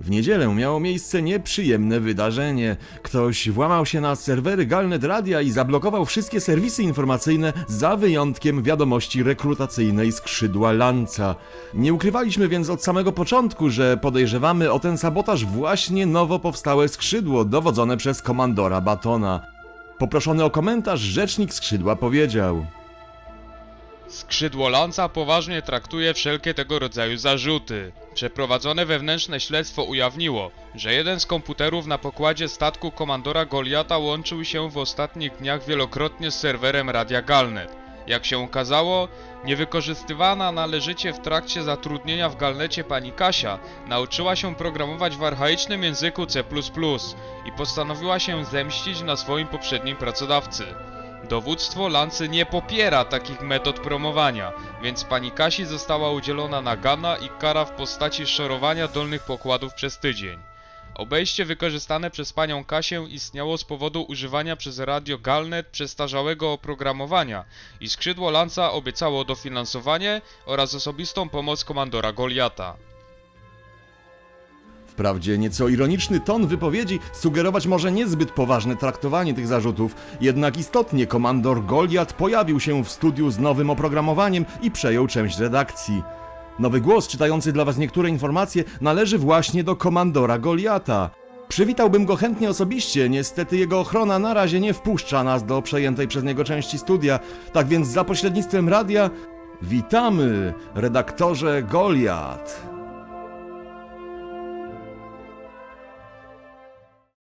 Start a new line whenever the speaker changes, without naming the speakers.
W niedzielę miało miejsce nieprzyjemne wydarzenie. Ktoś włamał się na serwery Galnet Radia i zablokował wszystkie serwisy informacyjne za wyjątkiem wiadomości rekrutacyjnej skrzydła Lanca. Nie ukrywaliśmy więc od samego początku, że podejrzewamy o ten sabotaż właśnie nowo powstałe skrzydło dowodzone przez komandora Batona. Poproszony o komentarz, rzecznik skrzydła powiedział.
Skrzydło Lanca poważnie traktuje wszelkie tego rodzaju zarzuty. Przeprowadzone wewnętrzne śledztwo ujawniło, że jeden z komputerów na pokładzie statku komandora Goliata łączył się w ostatnich dniach wielokrotnie z serwerem Radia Galnet. Jak się okazało, niewykorzystywana należycie w trakcie zatrudnienia w Galnecie pani Kasia nauczyła się programować w archaicznym języku C++ i postanowiła się zemścić na swoim poprzednim pracodawcy. Dowództwo Lancy nie popiera takich metod promowania, więc pani Kasi została udzielona nagana i kara w postaci szorowania dolnych pokładów przez tydzień. Obejście wykorzystane przez panią Kasię istniało z powodu używania przez Radio Galnet przestarzałego oprogramowania i skrzydło Lanca obiecało dofinansowanie oraz osobistą pomoc komandora Goliata.
Wprawdzie nieco ironiczny ton wypowiedzi sugerować może niezbyt poważne traktowanie tych zarzutów, jednak istotnie komandor Goliat pojawił się w studiu z nowym oprogramowaniem i przejął część redakcji. Nowy głos czytający dla Was niektóre informacje należy właśnie do komandora Goliata. Przywitałbym go chętnie osobiście, niestety jego ochrona na razie nie wpuszcza nas do przejętej przez niego części studia, tak więc za pośrednictwem radia witamy, redaktorze Goliat.